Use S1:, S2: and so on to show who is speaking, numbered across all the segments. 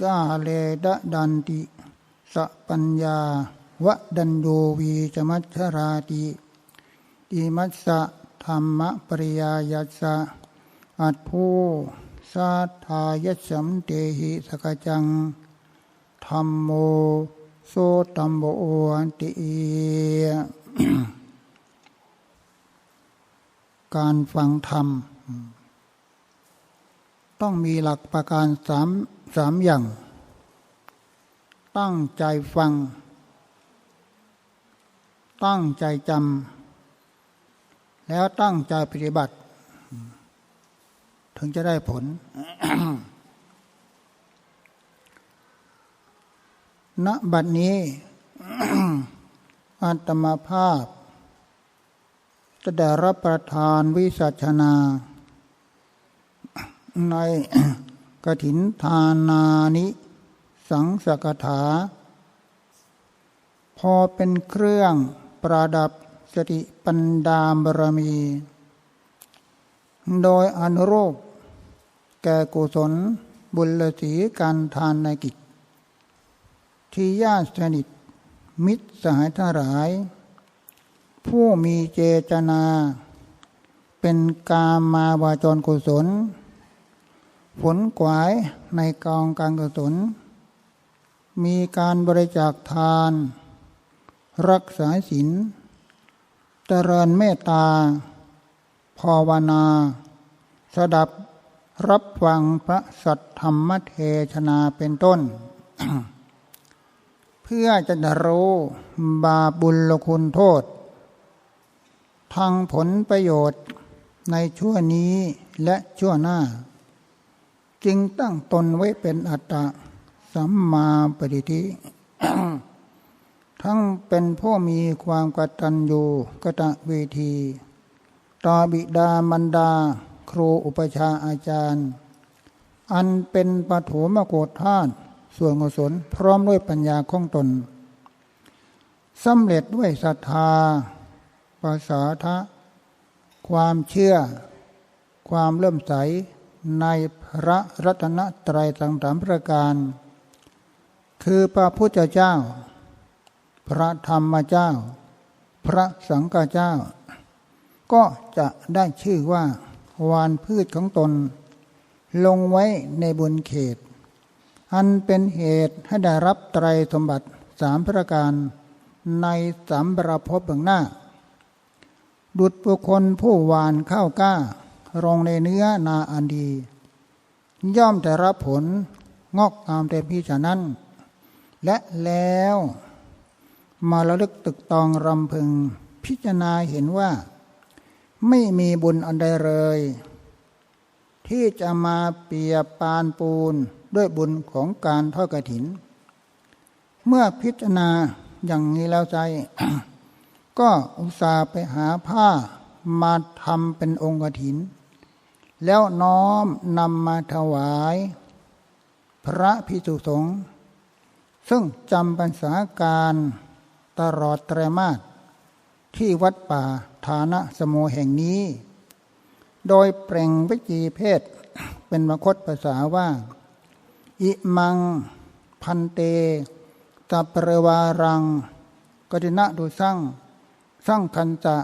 S1: กาเลดะดันติสปัญญาวะดันโยวีจมัชราติติมัสสะธรรมปริยายัสสะอัตภูสาทายัสสัมเตหิสกจังธรรมโมโสตัมโบอันติการฟังธรรม ต้องมีหลักประการสามสามอย่าง ตั้งใจฟัง ตั้งใจจำแล้วตั้งใจปฏิบัติ ถึงจะได้ผลณบัดนี้อาตมาภาพจะได้รับประทานวิสัชนา ในกถินทานานิ สังสกถา พอเป็นเครื่องประดับสติปัญดาบรมี โดยอนุโรูปแก่กุศลบุญสีการทานในกิจ ที่ญาติสนิทมิตรสหายทั้งหลาย ผู้มีเจตนา เป็นกามาวาจรกุศล ผลกวายในกองการกุศลมีการบริจาคทาน รักษาศีลเจริญเมตตา ภาวนา สดับรับฟังพระสัทธรรมเทศนาเป็นต้น เพื่อจะรู้บาบุญคุณโทษ ทางผลประโยชน์ในชั่วนี้และชั่วหน้า จึงตั้งตนไว้เป็นอัตตะสัมมาปฏิทิทั้งเป็นผู้มีความกตัญญูกตเวทีต่อบิดามารดา ครูอุปชาอาจารย์ อันเป็นปฐมโกฏธาตุส่วนกุศลพร้อมด้วยปัญญาของตนสำเร็จด้วยศรัทธาภาษาทะ ความเชื่อ ความเริ่มใส ในพระรัตนตรัยต่างๆประการ คือพระพุทธเจ้า พระธรรมเจ้า พระสังฆเจ้า ก็จะได้ชื่อว่าวานพืชของตน ลงไว้ในบนเขต อันเป็นเหตุให้ได้รับไตรสมบัติสามประการในสามประพบเบื้องหน้า ดุดบุคคลผู้วานข้าวกล้า ลงในเนื้อนาอันดี ย่อมแต่รับผลงอกงามเต็มที่ฉะนั้น และแล้วมาระลึกตึกตองรำพึง พิจารณาเห็นว่า ไม่มีบุญอันใดเลย ที่จะมาเปียปานปูนด้วยบุญของการทอดกระถิน เมื่อพิจารณาอย่างนี้แล้วใจ ก็อุตส่าห์ไปหาผ้ามาทำเป็นองค์กระถิน แล้วน้อมนำมาถวาย พระพิสุสงฆ์ซึ่งจำพรรษาการตลอดไตรมาสที่วัดป่าฐานะสโมแห่งนี้ โดยเปล่งวิจีเพศเป็นมคตภาษาว่า อิมัง พันเตตัปรวารัง กตินะดุสั่งสร้างคันจะ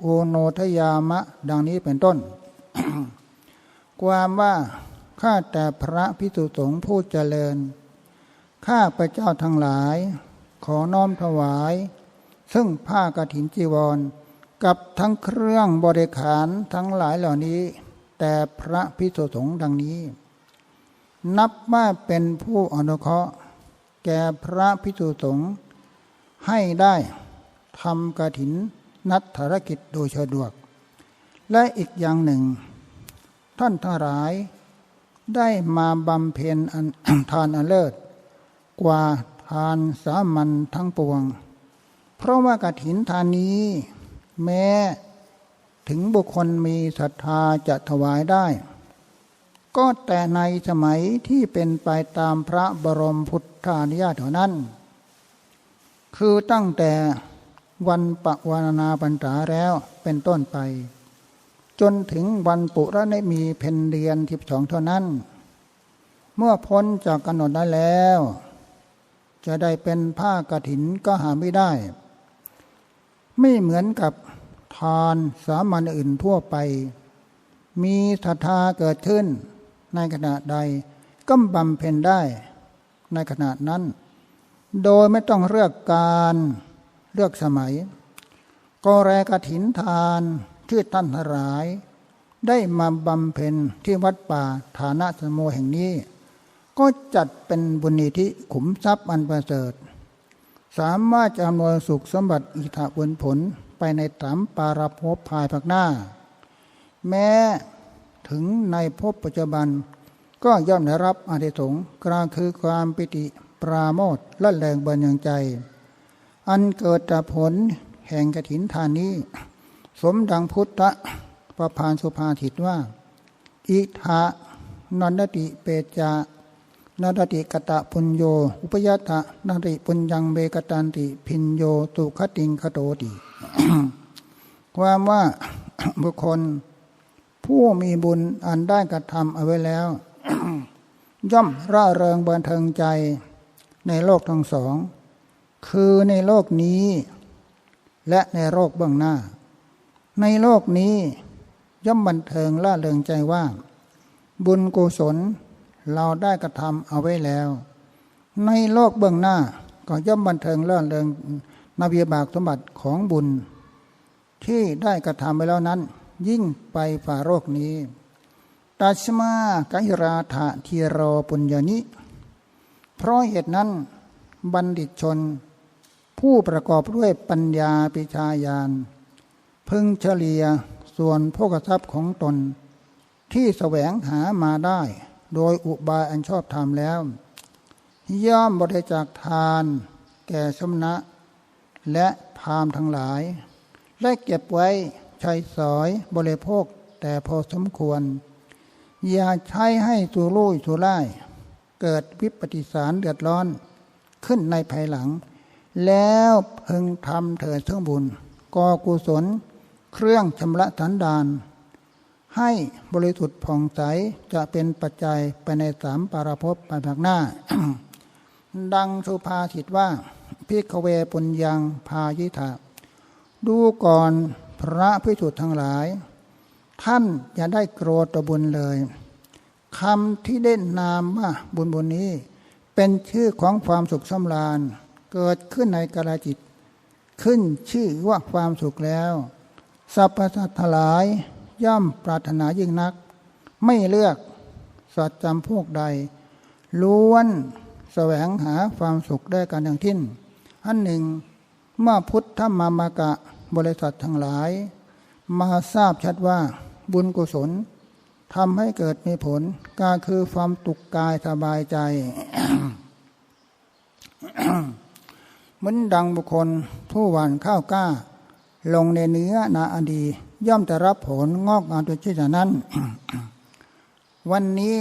S1: โอโนทยามะ ดังนี้เป็นต้น ความว่าข้าแต่พระพิสุสงฆ์ผู้เจริญ ข้าพระเจ้าทั้งหลาย ขอน้อมถวาย ซึ่งผ้ากฐินจีวร กับทั้งเครื่องบริขารทั้งหลายเหล่านี้ แต่พระพิสุสงฆ์ดังนี้ นับว่าเป็นผู้อนุเคราะห์ แก่พระพิสุสงฆ์ให้ได้ทำกฐินนัดธารกิจโดยสะดวก และอีกอย่างหนึ่ง ท่านทั้งหลาย ได้มาบำเพ็ญทานอันเลิศ กว่าทานสามัญทั้งปวง เพราะว่ากฐินทานนี้ แม้ถึงบุคคลมีศรัทธาจะถวายได้ ก็แต่ในสมัยที่เป็นไปตามพระบรมพุทธานุญาตเท่านั้น คือตั้งแต่วันปวานาปัญษาแล้วเป็นต้นไป จนถึงวันปุระในมีเพนเดือนทิบสองเท่านั้น เมื่อพ้นจากกำหนดได้แล้ว จะได้เป็นผ้ากฐินก็หาไม่ได้ ไม่เหมือนกับทานสามัญอื่นทั่วไป มีศรัทธาเกิดขึ้น ในขณะใดก็บำเพ็ญได้ ในขณะนั้น โดยไม่ต้องเลือกการเลือกสมัย ก็แรกถินทาน ที่ท่านทราย ได้มาบำเพ็ญที่วัดป่าฐานะสมโมแห่งนี้ ก็จัดเป็นบุญนิธิขุมทรัพย์อันประเสริฐ สามารถจะอำนวยสุขสมบัติอิทธบุญผลไปในสามปารภพภายภาคหน้า แม้ถึงในภพปัจจุบันก็ย่อมได้รับอานิสงส์กลางคือความปิติปราโมทและแรงบินยังใจ อันเกิดจากผลแห่งกถินทานนี้ สมดังพุทธประพานสุภาถิตว่า อิทะนันติเปจานาติกตะปุญโย อุปยัตถะนาติปุญญังเบกตันติ พินโยตุคติงคโตติความว่าบุคคล ผู้มีบุญอันได้กระทำเอาไว้แล้ว ย่อมร่าเริงบันเทิงใจในโลกทั้งสอง คือในโลกนี้ และในโลกเบื้องหน้า ในโลกนี้ย่อมบันเทิงล่าเริงใจว่า บุญกุศลเราได้กระทำเอาไว้แล้ว ในโลกเบื้องหน้าก็ย่อมบันเทิงล่าเริงนาเบียบากสมบัติของบุญ ที่ได้กระทำไปแล้วนั้น ยิ่งไปฝ่าโรคนี้ตัชมากหิราธะทีโรปุญญานิ เพราะเหตุนั้นบัณฑิตชน ผู้ประกอบด้วยปัญญาปิชายาน พึงเฉลี่ยส่วนพกทรัพย์ของตน ที่แสวงหามาได้ โดยอุบายอันชอบธรรมแล้ว ย่อมบริจาคทาน แก่สมณะ และพามทั้งหลาย และเก็บไว้ใช้สอยบริโภคแต่พอสมควร อย่าใช้ให้สุรุ่ยสุร่าย เกิดวิปฏิสารเดือดร้อนขึ้นในภายหลัง แล้วพึงทำเถิดเสื่องบุญก่อกุศล เครื่องชำระสันดาน ให้บริสุทธิ์ผ่องใสจะเป็นปัจจัยไปในสามปารภพไปภาคหน้า ดังสุภาษิตว่าพิกเวปุญญังพายิธาดูก่อนพระพิสุทธ์ทั้งหลาย ท่านอย่าได้โกรธตบุญเลยคำที่เด่นนามว่าบุญบุญนี้ เป็นชื่อของความสุขสำราญ เกิดขึ้นในกาลจิต ขึ้นชื่อว่าความสุขแล้ว สรรพสัตว์ทั้งหลายย่อมปรารถนายิ่งนัก ไม่เลือกสัตว์จำพวกใด ล้วนแสวงหาความสุขได้กันอย่างทิ้น อันหนึ่ง เมื่อพุทธมามากะบริษัททั้งหลาย มาทราบชัดว่าบุญกุศลทำให้เกิดมีผลก็คือความตุกกายสบายใจ เหมือนดังบุคคลผู้หวานข้าวกล้า ลงในเนื้อนาอดี ย่อมจะรับผลงอกงามตัวเช่นนั้น วันนี้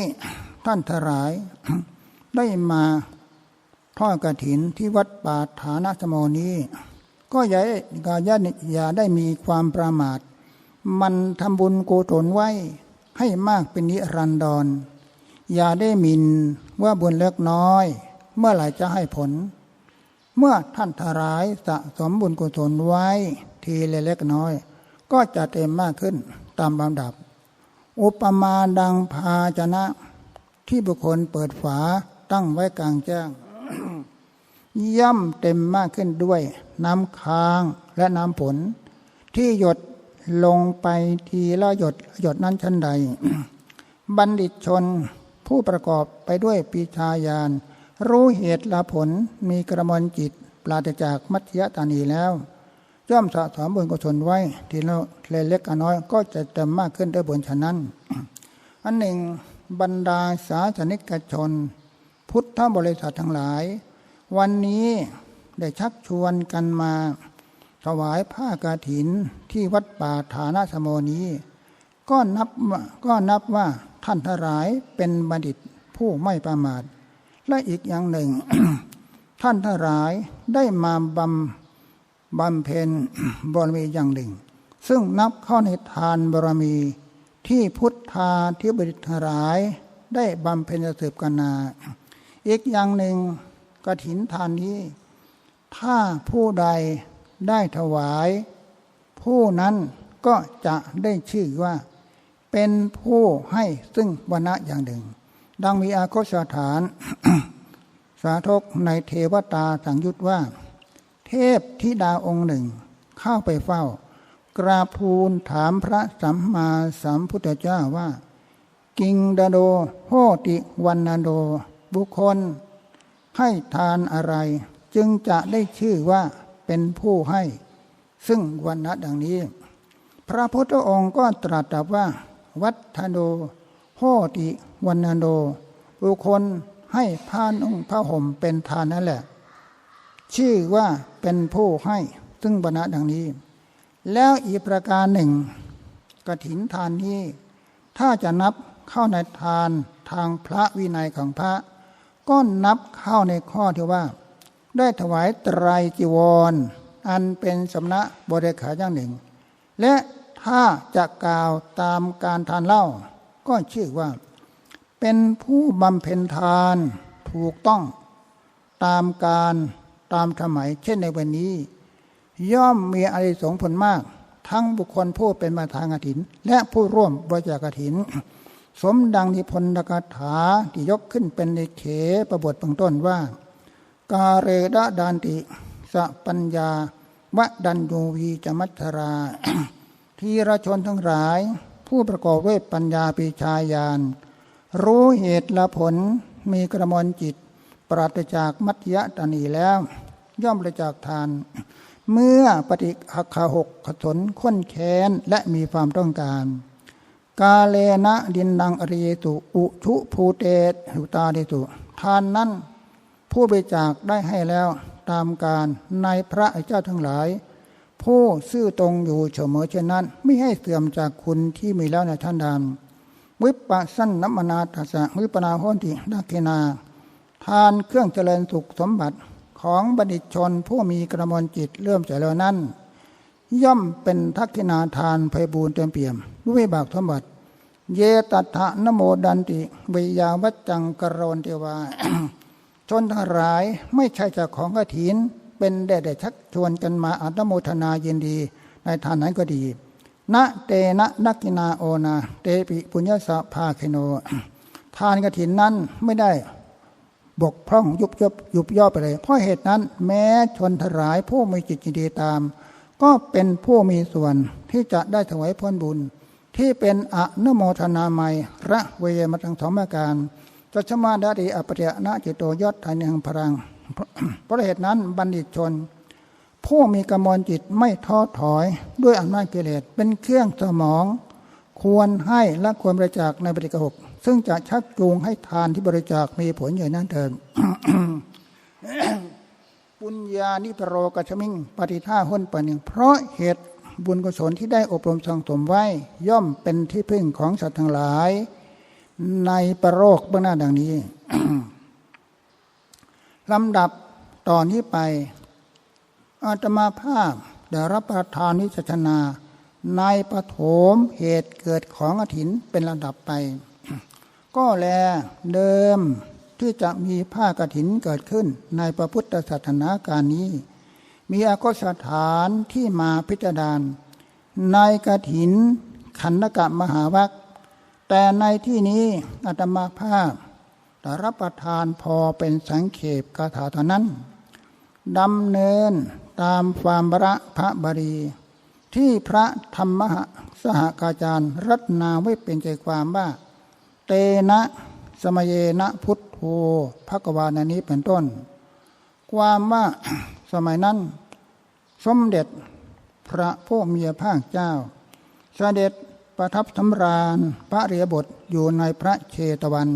S1: ท่านทรายได้มาทอดกระถินที่วัดป่าฐานะสมนี้ ก็อย่าก็อย่าอย่าได้มีความประมาท มันทำบุญโกศลไว้ให้มากเป็นนิรันดร อย่าได้มินว่าบุญเล็กน้อย เมื่อไหร่จะให้ผล เมื่อท่านทรายสะสมบุญกุศลไว้ทีเล็กน้อย ก็จะเต็มมากขึ้นตามลำดับ อุปมาดังภาชนะ ที่บุคคลเปิดฝาตั้งไว้กลางแจ้งย่ำเต็มมากขึ้นด้วย น้ำค้างและน้ำผล ที่หยดลงไปทีละหยดหยดนั้นชั้นใด บัณฑิตชนผู้ประกอบไปด้วยปีชาญาณ รู้เหตุละผลมีกระมวลจิตปราศจากมัธยตานีแล้ว ย่อมสะสมบุญกุศลไว้ ทีละเล็กน้อยก็จะเต็มมากขึ้นด้วยบุญฉะนั้น อันหนึ่งบรรดาสาสนิกชน พุทธบริษัททั้งหลาย วันนี้ได้ชักชวนกันมา ถวายผ้ากาถินที่วัดป่าฐานะสโมนี้ ก็นับก็นับว่าท่านทั้งหลายเป็นบัณฑิตผู้ไม่ประมาท และอีกอย่างหนึ่ง ท่านทั้งหลายได้มาบำบำเพ็ญบารมีอย่างหนึ่ง ซึ่งนับเข้าในทานบารมีที่พุทธาที่บริทรายได้บำเพ็ญสืบกันนา อีกอย่างหนึ่งกระถินทานนี้ ถ้าผู้ใดได้ถวาย ผู้นั้นก็จะได้ชื่อว่า เป็นผู้ให้ซึ่งวณะอย่างหนึ่ง ดังมีอาโคสถาน สาธกในเทวตาสังยุตว่า เทพธิดาองค์หนึ่ง เข้าไปเฝ้า กราบทูลถามพระสัมมาสัมพุทธเจ้าว่า กิงดาโดโหติวันนาโด บุคคล ให้ทานอะไร จึงจะได้ชื่อว่าเป็นผู้ให้ ซึ่งวันนะดังนี้ พระพุทธองค์ก็ตรัสว่า วัฒโดโหติ วันนาโดบุคคลให้ผ้านุ่งผ้าห่มเป็นทานนั่นแหละ ชื่อว่าเป็นผู้ให้ซึ่งบรรณะดังนี้ แล้วอีกประการหนึ่งกถินทานนี้ ถ้าจะนับเข้าในทานทางพระวินัยของพระ ก็นับเข้าในข้อที่ว่า ได้ถวายไตรจีวรอันเป็นสำนักบริขารอย่างหนึ่ง และถ้าจะกล่าวตามการทานเล่าก็ชื่อว่า เป็นผู้บำเพ็ญทานถูกต้องตามการตามสมัยเช่นในวันนี้ ย่อมมีอานิสงผลมาก ทั้งบุคคลผู้เป็นมาทางกฐิน และผู้ร่วมบริจาคกฐิน สมดังนิพนธกถาที่ยกขึ้นเป็นในเขประบทเบื้องต้นว่า กาเรดะดานติสะปัญญาวะดันยูวีจมัทรา ทีรชนทั้งหลาย ผู้ประกอบด้วยปัญญาปีชาญาณ รู้เหตุและผลมีกระมวลจิต ปราศจากมัธยตานีแล้ว ย่อมบริจาคทาน เมื่อปฏิหักขหกขสนข้นแค้นและมีความต้องการ กาเลนะดินดังอริยตุอุชุภูเตหุตาเดตุทานนั้นผู้บริจาคได้ให้แล้วตามการในพระเจ้าทั้งหลาย ผู้ซื่อตรงอยู่เฉมอเช่นนั้น ไม่ให้เสื่อมจากคุณที่มีแล้วในท่านดาม วิปปัสสนนัมนาตัสสะวิปนาโหตินาเคนา ทานเครื่องเจริญสุขสมบัติของบัณฑิตชนผู้มีกระมวลจิตเลื่อมใสแล้วนั้น ย่อมเป็นทักขินาทานไพบูรณ์เต็มเปี่ยมด้วยบากสมบัติ เยตัทะนโมดันติวิยาวัจจังกรโรนเทวาชนทั้งหลายไม่ใช่จากของกถิน เป็นแด่ได้ชักชวนกันมาอัตโมทนายินดี ในทานนั้นก็ดี นะเตนะนักกินาโอนา เตปิปุญญาสภาเคโน ทานกะถินนั้นไม่ได้บกพร่องยุบยบยุบย่อไปเลย เพราะเหตุนั้น แม้ชนทรายผู้มีจิตยินดีตาม ก็เป็นผู้มีส่วนที่จะได้ถวายพรบุญ ที่เป็นอนุโมทนาไมระเวมาทั้งสองประการจัชมาดาดีอปเริยนะจิตโตยศไทยเนืองพลัง เพราะเหตุนั้นบัณฑิตชน ผู้มีกำมลจิตไม่ท้อถอยด้วยอำนาจกิเลสเป็นเครื่องสมอง ควรให้และควรบริจาคในปฏิกหกซึ่งจะชักจูงให้ทานที่บริจาคมีผลอย่างนั้นเถิดปุญญานิปโรกชมิง ปฏิท่าห้นปหนึ่งเพราะเหตุบุญกุศลที่ได้อบรมสังสมไว้ย่อมเป็นที่พึ่งของสัตว์ทั้งหลาย ในประโรคเบื้องหน้าดังนี้ลำดับตอนนี้ไป อาตมาภาพได้รับประทานวิจารณาในปฐมเหตุเกิดของอถินเป็นลำดับไป ก็แลเดิมที่จะมีผ้ากฐินเกิดขึ้นในพระพุทธศาสนาการนี้ มีอากสถานที่มาพิจารณาในกฐินขันธกะมหาวัคแต่ในที่นี้อาตมาภาพแต่รับประทานพอเป็นสังเขปคาถาเท่านั้นดำเนิน ตามความบระพระบรี ที่พระธรรมสหกาจารย์รัตนาไว้เป็นใจความว่า เตนะสมเยนะพุทโธภกวานานี้เป็นต้น ความว่าสมัยนั้น สมเด็จพระผู้มีพระเจ้าเสด็จประทับสำราญพระเรียบทอยู่ในพระเชตวัน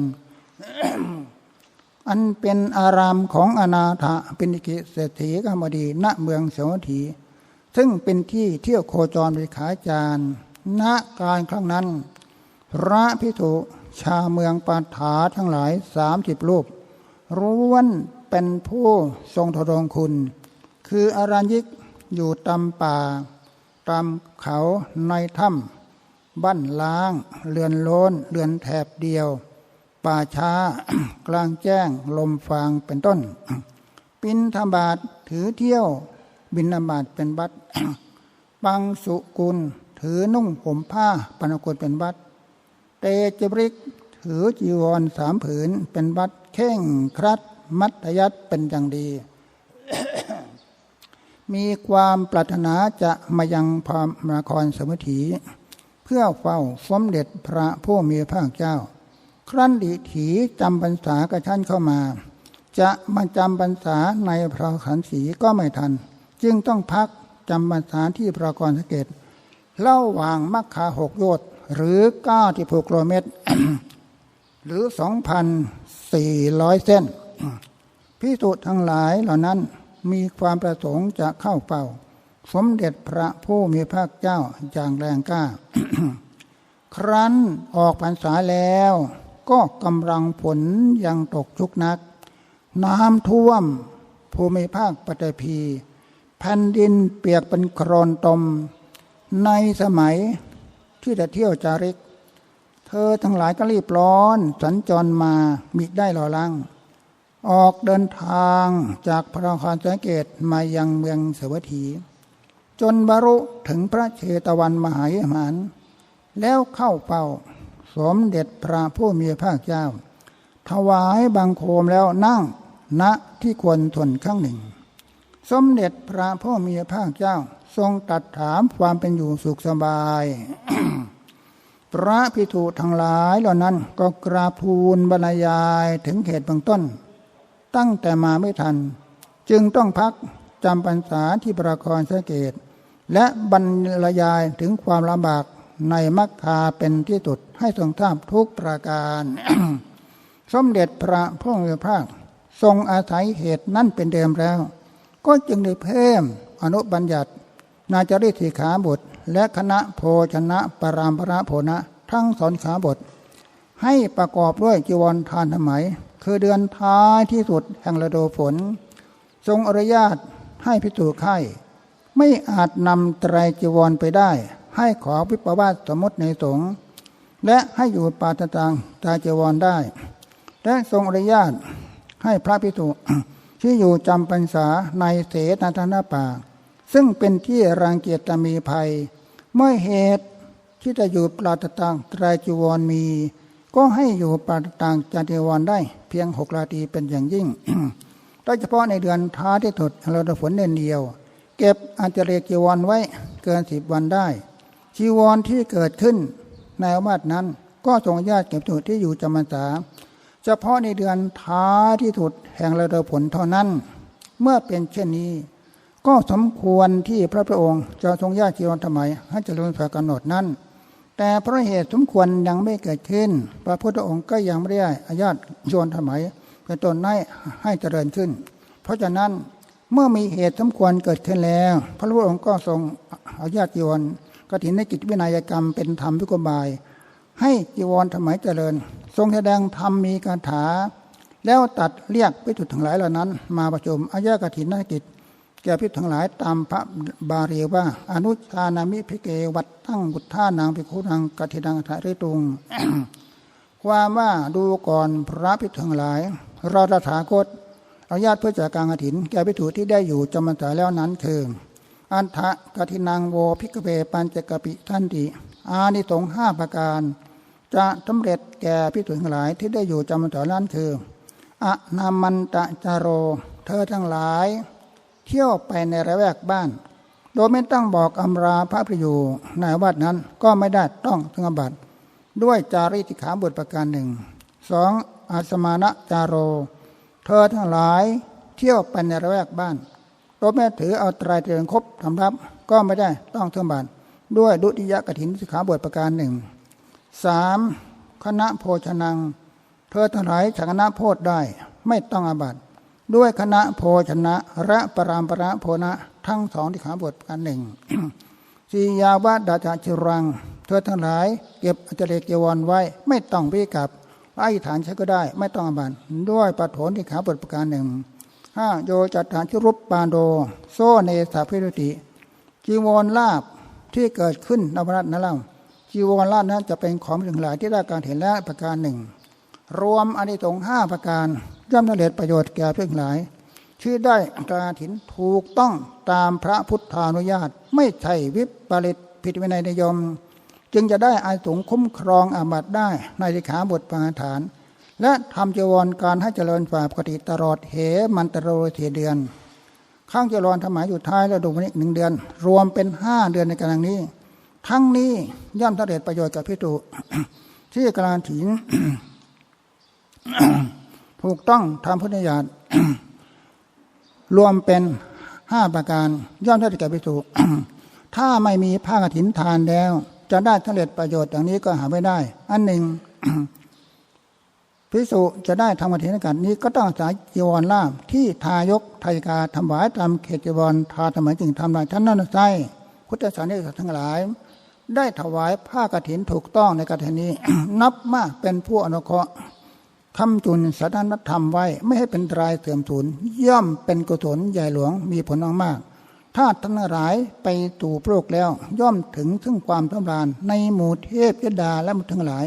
S1: อันเป็นอารามของอนาถาปิณิกิเศรษฐีกามดี ณเมืองเสวัถี ซึ่งเป็นที่เที่ยวโคจรไปขายจานณการครั้งนั้น พระพิถุชาเมืองปาถาทั้งหลายสามสิบรูปร้วนเป็นผู้ทรงทรงคุณ คืออารัญยิกอยู่ตามป่า ตามเขาในถ้ำบ้านล้าง เรือนโลนเรือนแถบเดียว ป่าช้ากลางแจ้งลมฟางเป็นต้น ปินธบาตถือเที่ยวบินนาบาตเป็นบัตปังสุกุลถือนุ่งผมผ้าปนกุลเป็นบัตรเตจบริก ถือจีวรสามผืนเป็นบัตรเข่งครัด มัตยัดเป็นอย่างดี มีความปรารถนาจะมายังพรมนครสมุถี เพื่อเฝ้าสมเด็จพระผู้มีพระเจ้า ครั้นดิถีจำพรรษากระชั้นเข้ามา จะมาจำพรรษาในพระขันศีก็ไม่ทัน จึงต้องพักจำพรรษาที่พระกรสเกตเล่าวางมักคาหกโยชน์หรือเก้าที่หกกิโลเมตร หรือสองพันสี่ร้อยเส้นพิสุทั้งหลายเหล่านั้นมีความประสงค์จะเข้าเฝ้าสมเด็จพระผู้มีพระเจ้าอย่างแรงกล้า ครั้นออกพรรษาแล้ว ก็กำลังฝนยังตกชุกนัก น้ำท่วม ภูมิภาคปัตตภีแผ่นดินเปียกเป็นโครนตม ในสมัยที่จะเที่ยวจาริก เธอทั้งหลายก็รีบร้อน สัญจรมามิได้รอลัง ออกเดินทางจากพระนครสังเกตมายังเมืองเสวัถีจนบรรุถึงพระเชตวันมหาวิหารแล้วเข้าเฝ้า สมเด็จพระผู้มีพระเจ้า ถวายบังคมแล้วนั่งณที่ควรทนข้างหนึ่ง สมเด็จพระผู้มีพระเจ้า ทรงตัดถามความเป็นอยู่สุขสบาย พระพิธุทั้งหลายเหล่านั้นก็กราบทูลบรรยายถึงเหตุบื้องต้น ตั้งแต่มาไม่ทัน จึงต้องพักจำพรรษาที่ประครสงเกต และบรรยายถึงความลำบากในมักคาเป็นที่สุด ให้ทรงทราบทุกประการ สมเด็จพระพุทธภาค ทรงอาศัยเหตุนั้นเป็นเดิมแล้ว ก็จึงได้เพิ่มอนุบัญญัติ นาจาริสีขาบท และคณะโพชนะปรามพระโพนะทั้งสอนขาบท ให้ประกอบด้วยจีวรทานสมัย คือเดือนท้ายที่สุดแห่งฤดูฝน ทรงอนุญาตให้พิจูไข่ไม่อาจนำไตรจีวรไปได้ ให้ขอวิปวาสสมมติในสงฆ์ และให้อยู่ปาตตังตาจีวรได้ และทรงอนุญาตให้พระพิสุที่อยู่จำพรรษาในเสนาธนาป่า ซึ่งเป็นที่รังเกียจมีภัย เมื่อเหตุที่จะอยู่ปราตตังตรจีวรมี ก็ให้อยู่ปราตตังจาจีวรได้ เพียงหกราตรีเป็นอย่างยิ่งโดยเฉพาะในเดือนท้าที่สุดเราฝนเดือนเดียว เก็บอันเจเรจีวรไว้เกินสิบวันได้จีวรที่เกิดขึ้น ในอาวาสนั้น ก็ทรงญาติเก็บจุดที่อยู่จำพรรษาเฉพาะในเดือนท้าที่สุดแห่งฤดูฝนเท่านั้น เมื่อเป็นเช่นนี้ ก็สมควรที่พระพุทธองค์จะทรงญาติจีวรทำไมให้เจริญพระกำหนดนั้น แต่เพราะเหตุสมควรยังไม่เกิดขึ้น พระพุทธองค์ก็ยังไม่ได้อนุญาตโยนทำไมเป็นต้นให้ให้เจริญขึ้น เพราะฉะนั้นเมื่อมีเหตุสมควรเกิดขึ้นแล้ว พระพุทธองค์ก็ทรงอนุญาตจีวร กฐินในกิจวินัยกรรมเป็นธรรมพิกบาย ให้จีวรทำไมเจริญ ทรงแสดงธรรมมีคาถา แล้วตัดเรียกพิจุทั้งหลายเหล่านั้น มาประชุมอายากฐินนกิจ แก่พิจทั้งหลายตามพระบาลีว่า อนุชานามิพิเกวัดตั้งบุตท่านางพิคุนังกฐินังทะริตุงความว่าดูก่อนพระพิจทั้งหลายเราตถาคตอนุญาตเพื่อจากการกฐิน แก่พิจุที่ได้อยู่จำพรรษาแล้วนั้นคือ อันทะกฐินังโวพิกเวปัญจกปิทันติอานิสงห้าประการ จะสำเร็จแก่พิจุทั้งหลายที่ได้อยู่จำพรรษานั้นคืออะนามันตะจารโร เธอทั้งหลาย เที่ยวไปในระแวกบ้าน โดยไม่ต้องบอกอำราพระประยูในวัดนั้นก็ไม่ได้ต้องถึงบัตด้วยจารีติขาบทประการหนึ่งสองอาสมานะจารโร เธอทั้งหลายเที่ยวไปในระแวกบ้าน โดยไม่ถือเอาตรายเตือนครบทำรับก็ไม่ได้ต้องถึงบัตด้วยดุติยกถินสิกขาบทประการหนึ่งสามคณะโภชนัง เธอทั้งหลายฉันคณะโพธได้ไม่ต้องอาบัติด้วยคณะโภชนะระปรามประโพนะทั้งสองที่ขาบทกันหนึ่งสียาวะดาจาชิรัง เธอทั้งหลาย เก็บอัจเลกเจวรไว้ ไม่ต้องพิกับไอฐานใช้ก็ได้ ไม่ต้องอาบัติด้วยปฐนที่ขาบทประการหนึ่ง ห้าโยจัตฐานชุรุปปานโด โซเนสาพิรติ จีวรลาบที่เกิดขึ้นนวรัตนั่นเล่าจีวรลาบนั้นจะเป็นของถึงหลายที่ได้การเห็นแล้วประการหนึ่ง รวมอนิสงส์ห้าประการย่อมสำเร็จประโยชน์แก่เพื่อนหลาย ชื่อได้กาถินถูกต้องตามพระพุทธานุญาต ไม่ใช่วิปริตผิดวินัยนิยม จึงจะได้อาสงส์คุ้มครองอาบัตได้ในสิขาบทปาฐาน และทำเจวรการให้เจริญฝ่าปกติตลอดเหมันตรโรเทเดือน ข้างเจริญธรรมายอยู่ท้ายแล้วดูวันนี้หนึ่งเดือน รวมเป็นห้าเดือนในกำลังนี้ ทั้งนี้ย่อมสำเร็จประโยชน์กับพิจุที่กลางถินถูกต้องทำพุทธญาตรวมเป็นห้าประการ ย่อมได้แก่พิสุถ้าไม่มีผ้ากฐินทานแล้ว จะได้สำเร็จประโยชน์อย่างนี้ก็หาไม่ได้ อันหนึ่ง พิสุจะได้ทำกฐินกันนี้ก็ต้องสายจีวรล่ามที่ทายกไทยกาทำหวายตามเขตจีวรทาสมัยจึงทำลายท่านนั้นไส้พุทธศาสนิกทั้งหลาย ได้ถวายผ้ากฐินถูกต้องในกฐินนี้ นับมากเป็นผู้อนุเคราะห์คำจุนสถานธรรมไว้ไม่ให้เป็นรายเสื่อมสูญย่อมเป็นกุศลใหญ่หลวงมีผลมากถ้าท่านหลายไปตู่โปรกแล้ว ย่อมถึงซึ่งความสำราญในหมู่เทพยดาและมุทั้งหลาย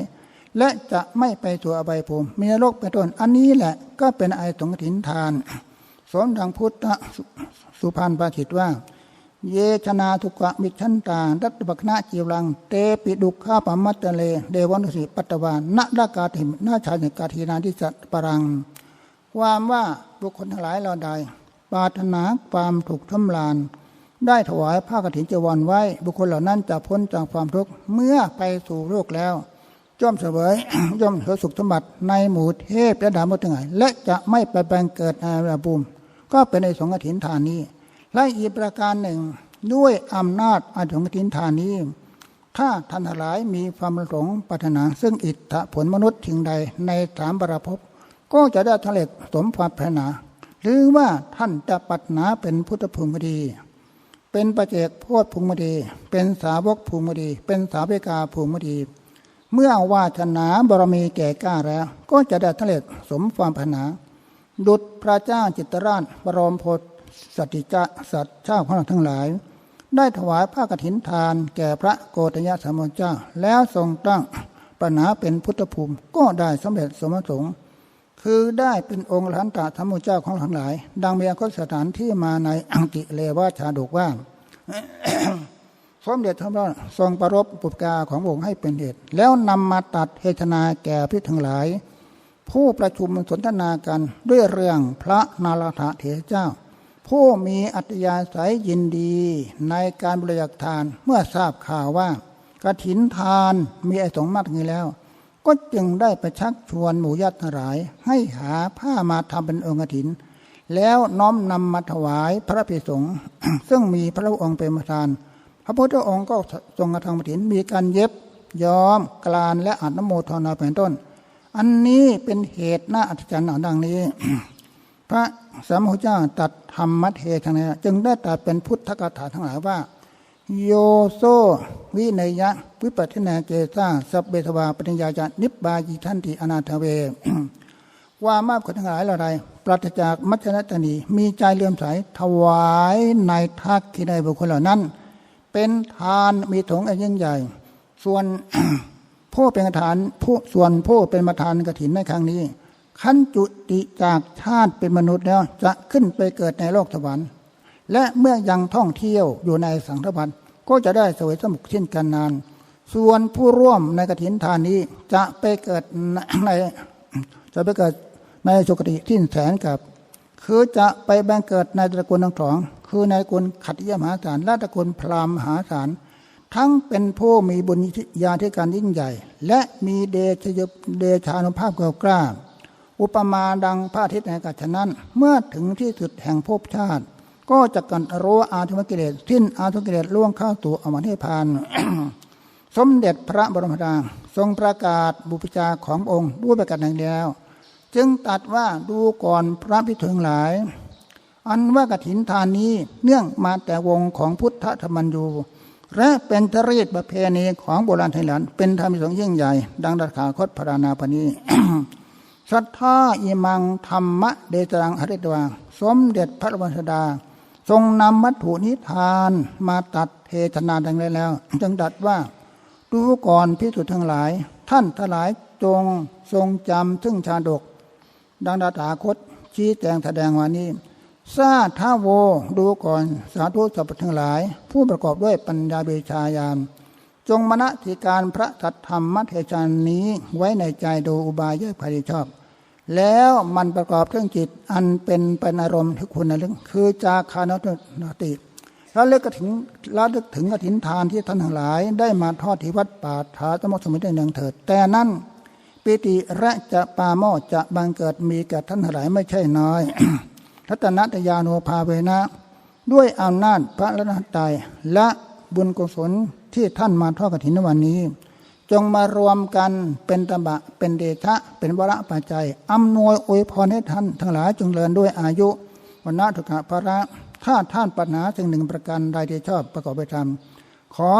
S1: และจะไม่ไปตัวอบายภูมิมีนรกเป็นต้นอันนี้แหละก็เป็นไอสงถินทาน สมดังพุทธสุพานปาถิตว่า เยชนาทุกะมิชันตาดัตบักนาจีรัง เตปิดุข้าปมัตเตเล เดวันุสิปัตตวานะดากาถิมนาชาญกาทีนาทิสัตปรัง ความว่าบุคคลทั้งหลายเราใดปาถนาความถูกทำลาน ได้ถวายผ้ากฐินจีวรไว้ บุคคลเหล่านั้นจะพ้นจากความทุกข์เมื่อไปสู่โลกแล้ว ย่อมเสวยย่อมเสวยสุขสมบัติในหมู่เทพและดามดทั้งหลายและจะไม่ไปแปลงเกิดในอาภูมก็เป็นในสงฆ์ถินทานนี้ และอีกประการหนึ่งด้วยอำนาจอาสงฆ์ถินทานนี้ ถ้าท่านทั้งหลายมีความประสงค์ปรารถนา ซึ่งอิทธผลมนุษย์ทิ้งใดในสามบรภพก็จะได้ทะเลกสมความปรารถนา หรือว่าท่านจะปรารถนาเป็นพุทธภูมิดี เป็นประเจกโพธภูมิดี เป็นสาวกภูมิดี เป็นสาวิกาภูมิดี เมื่อวาชนาบารมีแก่กล้าแล้ว ก็จะได้ทะเลกสมความปรารถนา ดุจพระเจ้าจิตรราชบรมโพธิสัตติจะสัตว์เจ้าของเราทั้งหลาย ได้ถวายผ้ากฐินทานแก่พระโกฏยสามเจ้า แล้วทรงตั้งปัญหาเป็นพุทธภูมิก็ได้สำเร็จสมะสงค์คือได้เป็นองค์หลานตาธรรมเจ้าของทั้งหลาย ดังมีอคสถานที่มาในอังกิเลวาชาดกว่า สมเด็จพระบรมทรงประรบปุปกาขององค์ให้เป็นเหตุ แล้วนำมาตัดเทศนาแก่พิทั้งหลาย ผู้ประชุมสนทนากันด้วยเรื่องพระนาราธเถรเจ้า ผู้มีอัตยาศัยยินดีในการบริจาคทานเมื่อทราบข่าวว่ากฐินทานมีไอสงมากนี้แล้ว ก็จึงได้ไปชักชวนหมู่ญาติทั้งหลาย ให้หาผ้ามาทำเป็นองค์กฐิน แล้วน้อมนำมาถวายพระภิกษุสงฆ์ซึ่งมีพระองค์เป็นประธาน พระพุทธองค์ก็ทรงกระทำกฐินมีการเย็บย้อมกลานและอัดนโมทนาเป็นต้น อันนี้เป็นเหตุน่าอัศจรรย์ดังนี้ พระสมมุทเจ้าตัดธรรมเทศนาจึงได้ตรัสเป็นพุทธกถาทั้งหลายว่า โยโซวิเนยะ วิปัสนาเกสาสัพเบทวาปัญญาจานิบบายิทันติอนาถเว ว่ามาคนทั้งหลายเหล่าใดปราศจากมัจจนตนีมีใจเลื่อมใสถวายในทักขิในบุคคลเหล่านั้น เป็นทานมีถงอันยิ่งใหญ่ ส่วนผู้เป็นประธานผู้ส่วนผู้เป็นประธานกฐินในครั้งนี้ ขั้นจุติจากชาติเป็นมนุษย์แล้วจะขึ้นไปเกิดในโลกสวรรค์และเมื่อยังท่องเที่ยวอยู่ในสังฆพันธ์ก็จะได้สวยสมุขเช่นกันนาน ส่วนผู้ร่วมในกฐินทานนี้จะไปเกิดในจะไปเกิดในสุคติที่แสนกับ คือจะไปแบ่งเกิดในตระกูลทั้งสองคือนตระกูลขัตยมหาศาลและตกูลพราหมมหาศาลทั้งเป็นผู้มีบุญญาธิการยิ่งใหญ่ และมีเดชยเดชานุภาพเกล้ากล้า อุปมาดังพระอาทิตย์ในอากาศฉะนั้น เมื่อถึงที่สุดแห่งภพชาติ ก็จะกันรู้อาธุมกิเลสสิ้นอาธุมกิเลสล่วงเข้าตัวอมเทพาน สมเด็จพระบรมดาทรงประกาศบุพจาขององค์ด้วยประกาศอย่างเดียว จึงตัดว่าดูก่อนพระพิถึงหลาย อันว่ากถินทานนี้เนื่องมาแต่วงของพุทธธรรมัญยูและเป็นทรีตประเพณีของโบราณไทยหลันเป็นธรรมสงฆ์ยิ่งใหญ่ ดังดัขาคตพรานาปณีสัทธาอิมังธรรมะเดจังหริตวาสมเด็จพระวสดา ทรงนำวัตถุนิทานมาตัดเทศนาดังนี้แล้ว จึงตัดว่า ดูก่อนพิสุทธ์ทั้งหลาย ท่านทั้งหลายจงทรงจำซึ่งชาดก ดังดาถาคตชี้แจงแสดงวันนี้ ซาท้าโวดูก่อนสาธุสัพพทั้งหลาย ผู้ประกอบด้วยปัญญาเบชายานจงมณฑิการพระสัทธรรมมัทเทจานนี้ไว้ในใจโดยอุบายเยอะภายชอบ แล้วมันประกอบเครื่องจิตอันเป็นเป็นอารมณ์ที่คุณในเรื่องคือจาคานนติแล้วเลิกถึงละลึกถึงกถินทานที่ท่านทั้งหลาย ได้มาทอดที่วัดป่าถาตมสมุทรเนืองเถิด แต่นั้นปิติและจะปาโมจะบังเกิดมีแก่ท่านทั้งหลายไม่ใช่น้อย รัตนตยาโนภาเวนะ ด้วยอำนาจพระรัตนตรัยและบุญกุศลที่ท่านมาทอดกฐินในวันนี้ จงมารวมกันเป็นตบะเป็นเดชะ เป็นวระปัจจัยอำนวยอวยพรให้ท่าน ทั้งหลายจงเริญด้วยอายุวันนาทุกขภระถ้าท่านปัญหาสิ่งหนึ่งประการใดที่ชอบประกอบไปทำขอ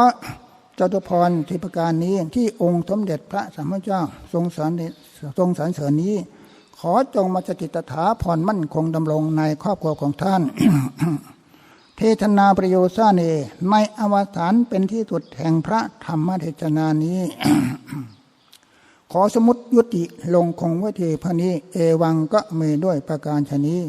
S1: จตุพรที่ประการนี้ที่องค์สมเด็จพระสัมมาเจ้าทรงสอนทรงสรรเสริญนี้ อจงมาสถิตถาพรมั่นคงดำรงในครอบครัวของท่าน เทศนาประโยชน์ซาเนในอวสานเป็นที่สุดแห่งพระธรรมเทศนานี้ ขอสมุดยุติลงคงไว้เทพนี้ เอวังก็มีด้วยประการชนี้